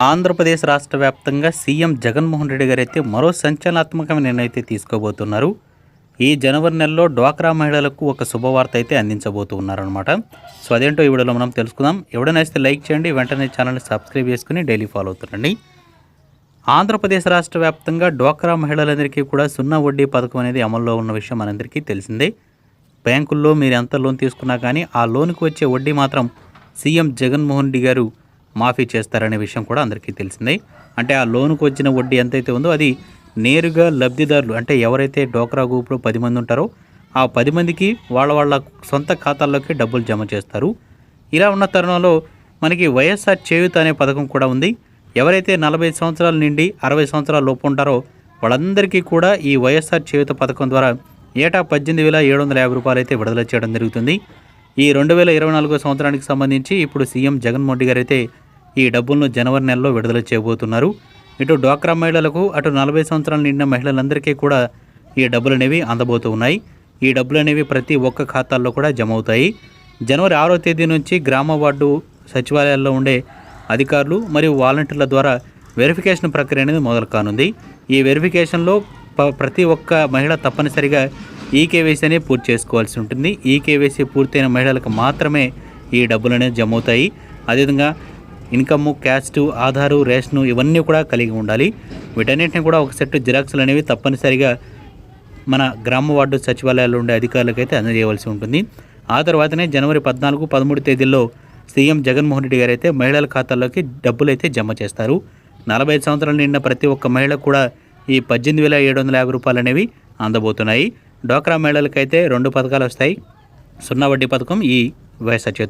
ఆంధ్రప్రదేశ్ రాష్ట్ర వ్యాప్తంగా సీఎం జగన్మోహన్ రెడ్డి గారు అయితే మరో సంచలనాత్మకమైన నిర్ణయం అయితే తీసుకోబోతున్నారు. ఈ జనవరి నెలలో డ్వాక్రా మహిళలకు ఒక శుభవార్త అయితే అందించబోతూ ఉన్నారనమాట సో అదేంటో ఈ వీడియోలో మనం తెలుసుకుందాం. ఎవడైనా అయితే లైక్ చేయండి వెంటనే ఛానల్ని సబ్స్క్రైబ్ చేసుకుని డైలీ ఫాలో అవుతుండండి. ఆంధ్రప్రదేశ్ రాష్ట్ర వ్యాప్తంగా డ్వాక్రా మహిళలందరికీ కూడా సున్నా వడ్డీ పథకం అనేది అమల్లో ఉన్న విషయం మనందరికీ తెలిసిందే. బ్యాంకుల్లో మీరు ఎంత లోన్ తీసుకున్నా కానీ ఆ లోన్కి వచ్చే వడ్డీ మాత్రం సీఎం జగన్మోహన్ రెడ్డి గారు మాఫీ చేస్తారనే విషయం కూడా అందరికీ తెలిసిందే. అంటే ఆ లోనుకు వచ్చిన వడ్డీ ఎంతైతే ఉందో అది నేరుగా లబ్ధిదారులు అంటే ఎవరైతే డోక్రా గ్రూప్లో పది మంది ఉంటారో ఆ పది మందికి వాళ్ళ వాళ్ళ సొంత ఖాతాల్లోకి డబ్బులు జమ చేస్తారు. ఇలా ఉన్న తరుణంలో మనకి వైఎస్ఆర్ చేయూత అనే పథకం కూడా ఉంది. ఎవరైతే నలభై సంవత్సరాల నుండి అరవై సంవత్సరాల లోపు ఉంటారో వాళ్ళందరికీ కూడా ఈ వైఎస్ఆర్ చేయూత పథకం ద్వారా ఏటా పద్దెనిమిది వేల ఏడు వందల యాభై రూపాయలు అయితే విడుదల చేయడం జరుగుతుంది. ఈ రెండు వేల ఇరవై నాలుగో సంవత్సరానికి సంబంధించి ఇప్పుడు సీఎం జగన్మోహన్ రెడ్డి గారు అయితే ఈ డబ్బులను జనవరి నెలలో విడుదల చేయబోతున్నారు. ఇటు డ్వాక్రా మహిళలకు అటు నలభై సంవత్సరాలు నిండిన మహిళలందరికీ కూడా ఈ డబ్బులు అనేవి అందబోతూ ఉన్నాయి. ఈ డబ్బులు అనేవి ప్రతి ఒక్క ఖాతాల్లో కూడా జమ అవుతాయి జనవరి ఆరో తేదీ నుంచి గ్రామ వార్డు సచివాలయాల్లో ఉండే అధికారులు మరియు వాలంటీర్ల ద్వారా వెరిఫికేషన్ ప్రక్రియ అనేది మొదలు కానుంది. ఈ వెరిఫికేషన్లో ప- ప్రతి ఒక్క మహిళ తప్పనిసరిగా ఈ కేవైసీ అనేది పూర్తి చేసుకోవాల్సి ఉంటుంది. ఈ కేవైసీ పూర్తయిన మహిళలకు మాత్రమే ఈ డబ్బులు అనేది జమ అవుతాయి అదేవిధంగా ఇన్కమ్ క్యాస్ట్ ఆధారు రేషను ఇవన్నీ కూడా కలిగి ఉండాలి. వీటన్నిటిని కూడా ఒక సెట్ జిరాక్స్లు అనేవి తప్పనిసరిగా మన గ్రామ వార్డు సచివాలయాల్లో ఉండే అధికారులకు అయితే అందజేయవలసి ఉంటుంది. ఆ తర్వాతనే జనవరి పద్నాలుగు పదమూడు తేదీల్లో సీఎం జగన్మోహన్ రెడ్డి గారు అయితే మహిళల ఖాతాల్లోకి డబ్బులు అయితే జమ చేస్తారు. నలభై ఐదు సంవత్సరాలు నిండిన ప్రతి ఒక్క మహిళకు కూడా ఈ పద్దెనిమిది వేల ఏడు వందల యాభై రూపాయలు అనేవి అందబోతున్నాయి. డ్వాక్రా మహిళలకైతే రెండు పథకాలు వస్తాయి. సున్నా వడ్డీ పథకం ఈ వయసు